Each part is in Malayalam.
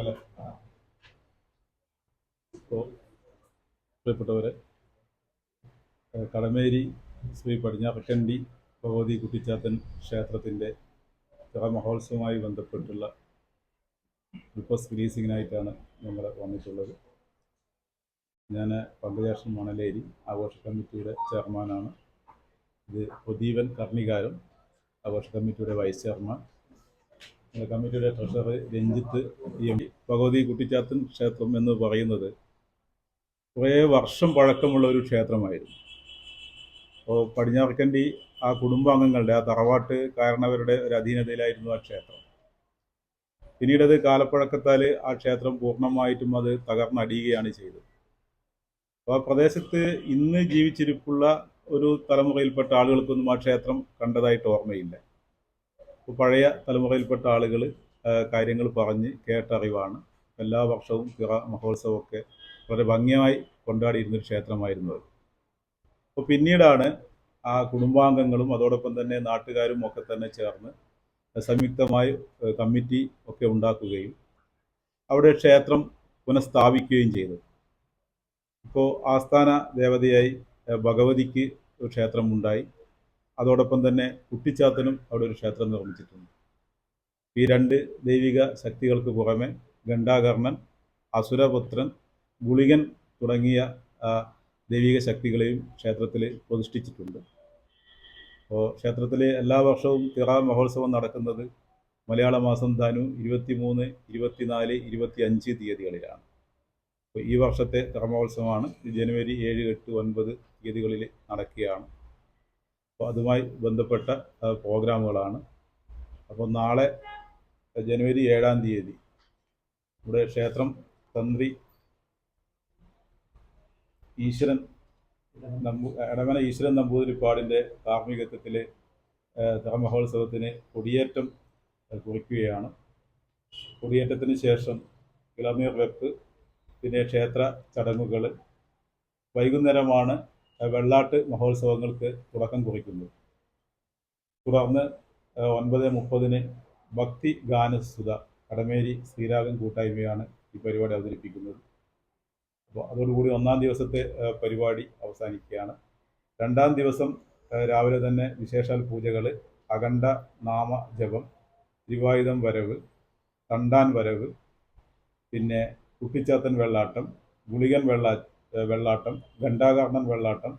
തുടങ്ങല്ലേ ഇപ്പോൾ പ്രിയപ്പെട്ടവരെ കടമേരി ശ്രീ പടിഞ്ഞാറക്കണ്ടി ഭഗവതി കുട്ടിച്ചാത്തൻ ക്ഷേത്രത്തിന്റെ മഹോത്സവവുമായി ബന്ധപ്പെട്ടുള്ള ബിഗ് റിലീസിങ്ങിനായിട്ടാണ് നമ്മൾ വന്നിട്ടുള്ളത്. ഞാൻ പങ്കജാക്ഷൻ മണലേരി ആഘോഷ കമ്മിറ്റിയുടെ ചെയർമാനാണ്. ഇത് പ്രദീപൻ കർണികാരം ആഘോഷ കമ്മിറ്റിയുടെ വൈസ് ചെയർമാൻ. കമ്മിറ്റിയുടെ ട്രഷറർ രഞ്ജിത്ത് എം ഭഗവതി കുട്ടിച്ചാത്തൻ ക്ഷേത്രം എന്ന് പറയുന്നത് കുറേ വർഷം പഴക്കമുള്ള ഒരു ക്ഷേത്രമായിരുന്നു. അപ്പോൾ പടിഞ്ഞാറക്കണ്ടി ആ കുടുംബാംഗങ്ങളുടെ ആ തറവാട്ട് കാരണവരുടെ ഒരു അധീനതയിലായിരുന്നു ആ ക്ഷേത്രം. പിന്നീടത് കാലപ്പഴക്കത്താൽ ആ ക്ഷേത്രം പൂർണമായിട്ടും അത് തകർന്നടിയുകയാണ് ചെയ്തത്. അപ്പോൾ ആ പ്രദേശത്ത് ഇന്ന് ജീവിച്ചിരിപ്പുള്ള ഒരു തലമുറയിൽപ്പെട്ട ആളുകൾക്കൊന്നും ആ ക്ഷേത്രം കണ്ടതായിട്ട് ഓർമ്മയില്ല. പഴയ തലമുറയിൽപ്പെട്ട ആളുകൾ കാര്യങ്ങൾ പറഞ്ഞ് കേട്ടറിവാണ്. എല്ലാ വർഷവും തിറ മഹോത്സവമൊക്കെ വളരെ ഭംഗിയായി കൊണ്ടാടിയിരുന്നൊരു ക്ഷേത്രമായിരുന്നു അത്. അപ്പോൾ പിന്നീടാണ് ആ കുടുംബാംഗങ്ങളും അതോടൊപ്പം തന്നെ നാട്ടുകാരും ഒക്കെ തന്നെ ചേർന്ന് സംയുക്തമായി കമ്മിറ്റി ഒക്കെ ഉണ്ടാക്കുകയും അവിടെ ക്ഷേത്രം പുനഃസ്ഥാപിക്കുകയും ചെയ്തു. ഇപ്പോൾ ആസ്ഥാന ദേവതയായി ഭഗവതിക്ക് ഒരു ക്ഷേത്രം ഉണ്ടായി അതോടൊപ്പം തന്നെ കുട്ടിച്ചാത്തനും അവിടെ ഒരു ക്ഷേത്രം നിർമ്മിച്ചിട്ടുണ്ട്. ഈ രണ്ട് ദൈവിക ശക്തികൾക്ക് പുറമെ ഗണ്ഡാകർണൻ അസുരപുത്രൻ ഗുളികൻ തുടങ്ങിയ ദൈവിക ശക്തികളെയും ക്ഷേത്രത്തിൽ പ്രതിഷ്ഠിച്ചിട്ടുണ്ട്. അപ്പോൾ ക്ഷേത്രത്തിൽ എല്ലാ വർഷവും തിറ മഹോത്സവം നടക്കുന്നത് മലയാള മാസം ധനു ഇരുപത്തി മൂന്ന് ഇരുപത്തിനാല് ഇരുപത്തി അഞ്ച് തീയതികളിലാണ്. അപ്പോൾ ഈ വർഷത്തെ തിറ മഹോത്സവമാണ് ജനുവരി ഏഴ് എട്ട് ഒൻപത് തീയതികളിൽ നടക്കുകയാണ്. അപ്പോൾ അതുമായി ബന്ധപ്പെട്ട പ്രോഗ്രാമുകളാണ്. അപ്പോൾ നാളെ ജനുവരി ഏഴാം തീയതി ഇവിടെ ക്ഷേത്രം തന്ത്രി ഈശ്വരൻ നമ്പൂ എടമന ഈശ്വരൻ നമ്പൂതിരിപ്പാടിന്റെ കാർമ്മികത്വത്തിൽ ധർമ്മഹോത്സവത്തിന് കൊടിയേറ്റം കുറിക്കുകയാണ്. കൊടിയേറ്റത്തിന് ശേഷം കിളമീർ വെപ്പ് പിന്നെ ക്ഷേത്ര ചടങ്ങുകൾ വൈകുന്നേരമാണ് വെള്ളാട്ട് മഹോത്സവങ്ങൾക്ക് തുടക്കം കുറിക്കുന്നത് തുടർന്ന് ഒൻപത് മുപ്പതിന് ഭക്തി ഗാനസുത കടമേരി ശ്രീരാഗം കൂട്ടായ്മയാണ് ഈ പരിപാടി അവതരിപ്പിക്കുന്നത്. അപ്പോൾ അതോടുകൂടി ഒന്നാം ദിവസത്തെ പരിപാടി അവസാനിക്കുകയാണ്. രണ്ടാം ദിവസം രാവിലെ തന്നെ വിശേഷാൽ പൂജകൾ അഖണ്ഡ നാമ ജപം തിരുവായുധം വരവ് തണ്ടാൻ വരവ് പിന്നെ കുട്ടിച്ചാത്തൻ വെള്ളാട്ടം ഗുളികൻ വെള്ളാ വെള്ളാട്ടം ഘണ്ടാകർണൻ വെള്ളാട്ടം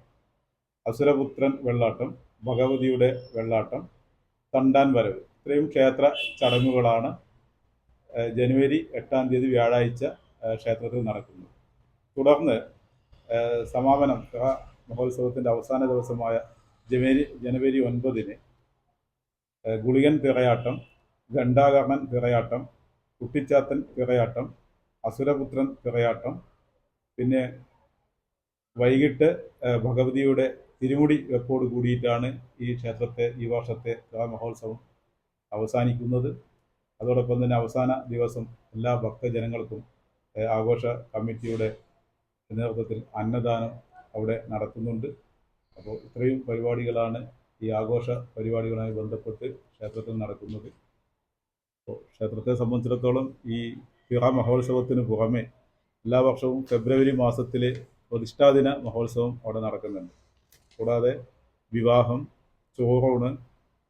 അസുരപുത്രൻ വെള്ളാട്ടം ഭഗവതിയുടെ വെള്ളാട്ടം തണ്ടാൻ വരവ്. ഇത്രയും ക്ഷേത്ര ചടങ്ങുകളാണ് ജനുവരി എട്ടാം തീയതി വ്യാഴാഴ്ച ക്ഷേത്രത്തിൽ നടക്കുന്നത്. തുടർന്ന് സമാപനം മഹോത്സവത്തിന്റെ അവസാന ദിവസമായ ജനുവരി ജനുവരി ഒൻപതിന് ഗുളികൻ തിറയാട്ടം ഘണ്ടാകർണൻ തിറയാട്ടം കുട്ടിച്ചാത്തൻ തിറയാട്ടം അസുരപുത്രൻ തിറയാട്ടം പിന്നെ വൈകിട്ട് ഭഗവതിയുടെ തിരുമുടി വെപ്പോട് കൂടിയിട്ടാണ് ഈ ക്ഷേത്രത്തെ ഈ വർഷത്തെ മഹോത്സവം അവസാനിക്കുന്നത്. അതോടൊപ്പം തന്നെ അവസാന ദിവസം എല്ലാ ഭക്തജനങ്ങൾക്കും ആഘോഷ കമ്മിറ്റിയുടെ നേതൃത്വത്തിൽ അന്നദാനം അവിടെ നടത്തുന്നുണ്ട്. അപ്പോൾ ഇത്രയും പരിപാടികളാണ് ഈ ആഘോഷ പരിപാടികളുമായി ബന്ധപ്പെട്ട് ക്ഷേത്രത്തിൽ നടക്കുന്നത്. അപ്പോൾ ക്ഷേത്രത്തെ സംബന്ധിച്ചിടത്തോളം ഈ തിറ മഹോത്സവത്തിന് പുറമെ എല്ലാ വർഷവും ഫെബ്രുവരി മാസത്തിൽ പ്രതിഷ്ഠാദിന മഹോത്സവം അവിടെ നടക്കുന്നുണ്ട്. കൂടാതെ വിവാഹം ചോറൂണ്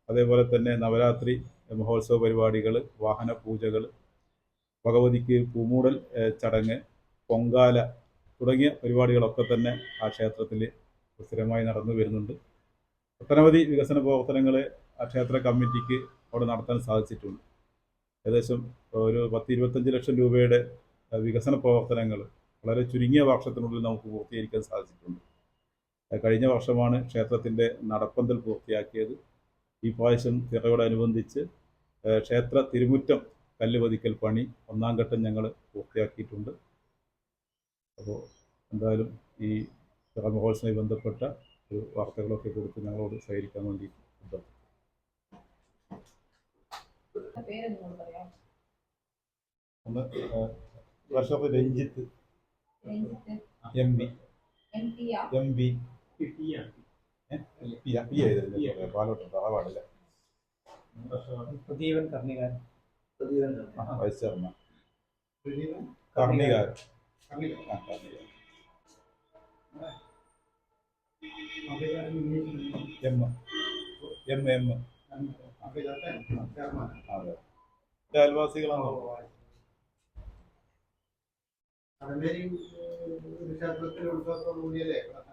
അതേപോലെ തന്നെ നവരാത്രി മഹോത്സവ പരിപാടികൾ വാഹന പൂജകൾ ഭഗവതിക്ക് പൂമൂടൽ ചടങ്ങ് പൊങ്കാല തുടങ്ങിയ പരിപാടികളൊക്കെ തന്നെ ആ ക്ഷേത്രത്തിൽ സ്ഥിരമായി നടന്നു വരുന്നുണ്ട്. ഒട്ടനവധി വികസന പ്രവർത്തനങ്ങൾ ആ ക്ഷേത്ര കമ്മിറ്റിക്ക് അവിടെ നടത്താൻ സാധിച്ചിട്ടുണ്ട്. ഏകദേശം ഒരു പത്ത് ഇരുപത്തഞ്ച് ലക്ഷം രൂപയുടെ വികസന പ്രവർത്തനങ്ങൾ വളരെ ചുരുങ്ങിയ വർഷത്തിനുള്ളിൽ നമുക്ക് പൂർത്തീകരിക്കാൻ സാധിച്ചിട്ടുണ്ട്. കഴിഞ്ഞ വർഷമാണ് ക്ഷേത്രത്തിന്റെ നടപ്പന്തൽ പൂർത്തിയാക്കിയത്. ഈ പ്രാവശ്യം തിറയോടനുബന്ധിച്ച് ക്ഷേത്ര തിരുമുറ്റം കല്ല് പതിക്കൽ പണി ഒന്നാം ഘട്ടം ഞങ്ങൾ പൂർത്തിയാക്കിയിട്ടുണ്ട്. അപ്പോൾ എന്തായാലും ഈ തിറ മഹോത്സവമായി ബന്ധപ്പെട്ട ഒരു വാർത്തകളൊക്കെ കൊടുത്ത് ഞങ്ങളോട് സഹകരിക്കാൻ വേണ്ടി ഒന്ന് worship Ranjith. M B M B P P ആയിരുന്നു Palott തറവാടില്ല Pradeepan Karnikaran. Vice chairman. Karnikaran. M. M. M. അയൽവാസികളാണോ? Kadameri ഒരു ക്ഷേത്രത്തിൽ ഉത്സവത്തോടു കൂടിയല്ലേ